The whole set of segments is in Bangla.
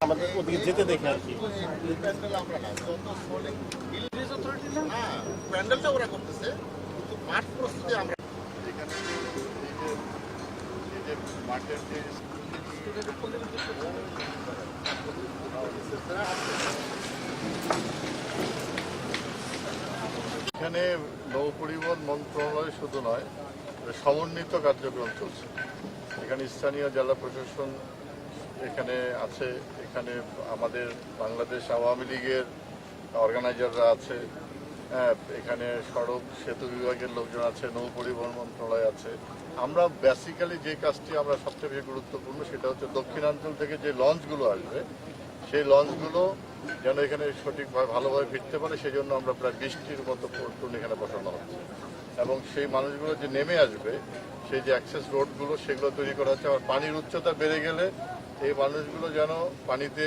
আমাদের ওদিকে যেতে দেখে আর কি। প্যান্ডেলটা ওরা করতেছে কিন্তু মাঠ প্রস্তুতি আমরা মাঠের এখানে নৌ পরিবহন মন্ত্রণালয় শুধু নয় সমন্বিত কার্যক্রম চলছে। এখানে স্থানীয় জেলা প্রশাসন এখানে আছে এখানে আমাদের বাংলাদেশ আওয়ামী লীগের অর্গানাইজাররা আছে হ্যাঁ, এখানে সড়ক সেতু বিভাগের লোকজন আছে নৌ পরিবহন মন্ত্রণালয় আছে। আমরা বেসিক্যালি যে কাজটি আমরা সবচেয়ে বেশি গুরুত্বপূর্ণ সেটা হচ্ছে দক্ষিণাঞ্চল থেকে যে লঞ্চগুলো আসবে সেই লঞ্চগুলো যেন এখানে সঠিকভাবে ভালোভাবে ফিরতে পারে সেই জন্য আমরা প্রায় বৃষ্টির মতো পর্তুন এখানে বসানো হচ্ছে। এবং সেই মানুষগুলো যে নেমে আসবে, সেই যে অ্যাক্সেস রোডগুলো সেগুলো তৈরি করা হচ্ছে। আর পানির উচ্চতা বেড়ে গেলে এই মানুষগুলো যেন পানিতে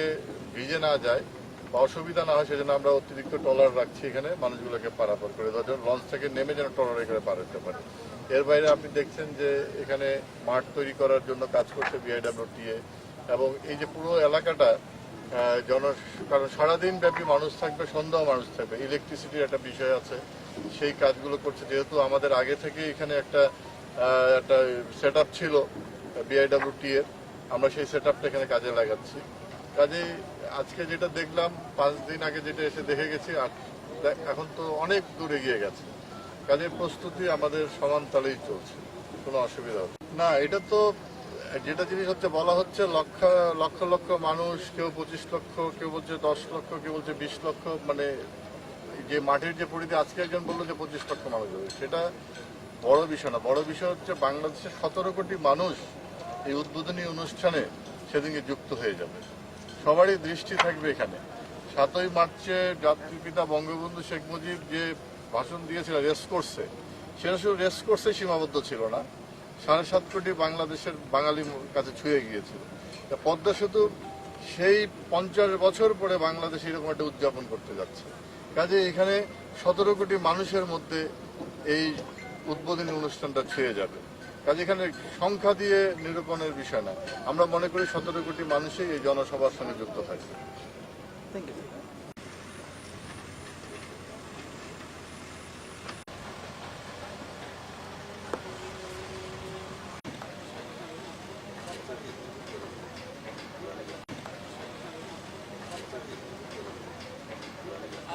ভিজে না যায় বা অসুবিধা না হয়, সেজন্য আমরা অতিরিক্ত টলার রাখছি এখানে। মানুষগুলোকে পারাপার করে দেওয়ার জন্য লঞ্চ থেকে নেমে যেন টলার এখানে পার হতে পারে। এর বাইরে আপনি দেখছেন যে এখানে মাঠ তৈরি করার জন্য কাজ করছে বিআইডাব্লিউটিএ এবং এই যে পুরো এলাকাটা জন, কারণ সারাদিন ব্যাপী মানুষ থাকবে, সন্ধ্যাও মানুষ থাকবে। ইলেকট্রিসিটির একটা বিষয় আছে, সেই কাজগুলো করছে। যেহেতু আমাদের আগে থেকে এখানে একটা একটা সেট ছিল বিআইডাব্লিউটি এর, আমরা সেই সেট এখানে কাজে লাগাচ্ছি। কাজে আজকে যেটা দেখলাম, পাঁচ দিন আগে যেটা এসে দেখে গেছি, আর এখন তো অনেক দূর এগিয়ে গেছে। কাজের প্রস্তুতি আমাদের সমান তালেই চলছে, কোনো অসুবিধা। না, এটা তো যেটা জিনিস হচ্ছে, বলা হচ্ছে লক্ষ লক্ষ লক্ষ মানুষ, কেউ পঁচিশ লক্ষ, কেউ বলছে দশ লক্ষ, কেউ বলছে বিশ লক্ষ মানে যে মাঠের যে পরিধি, আজকে একজন বলল যে পঁচিশ লক্ষ মানুষ হবে। সেটা বড় বিষয় না। বড় বিষয় হচ্ছে বাংলাদেশের সতেরো কোটি মানুষ এই উদ্বোধনী অনুষ্ঠানে সেদিনকে যুক্ত হয়ে যাবে। সবারই দৃষ্টি থাকবে এখানে। সাতই মার্চে জাতির পিতা বঙ্গবন্ধু শেখ মুজিব যে ভাষণ দিয়েছিল রেস কোর্সে সেটা শুধু রেস কোর্সে সীমাবদ্ধ ছিল না সাড়ে সাত কোটি বাংলাদেশের বাঙালি কাছে ছুঁয়ে গিয়েছিল পদ্মা সেতু সেই পঞ্চাশ বছর পরে বাংলাদেশ এরকম একটা উদযাপন করতে যাচ্ছে। কাজে এখানে সতেরো কোটি মানুষের মধ্যে এই উদ্বোধনী অনুষ্ঠানটা ছুঁয়ে যাবে। কাজে এখানে সংখ্যা দিয়ে নিরূপণের বিষয় না। আমরা মনে করি সতেরো কোটি মানুষই এই জনসভার সঙ্গে যুক্ত থাকবে।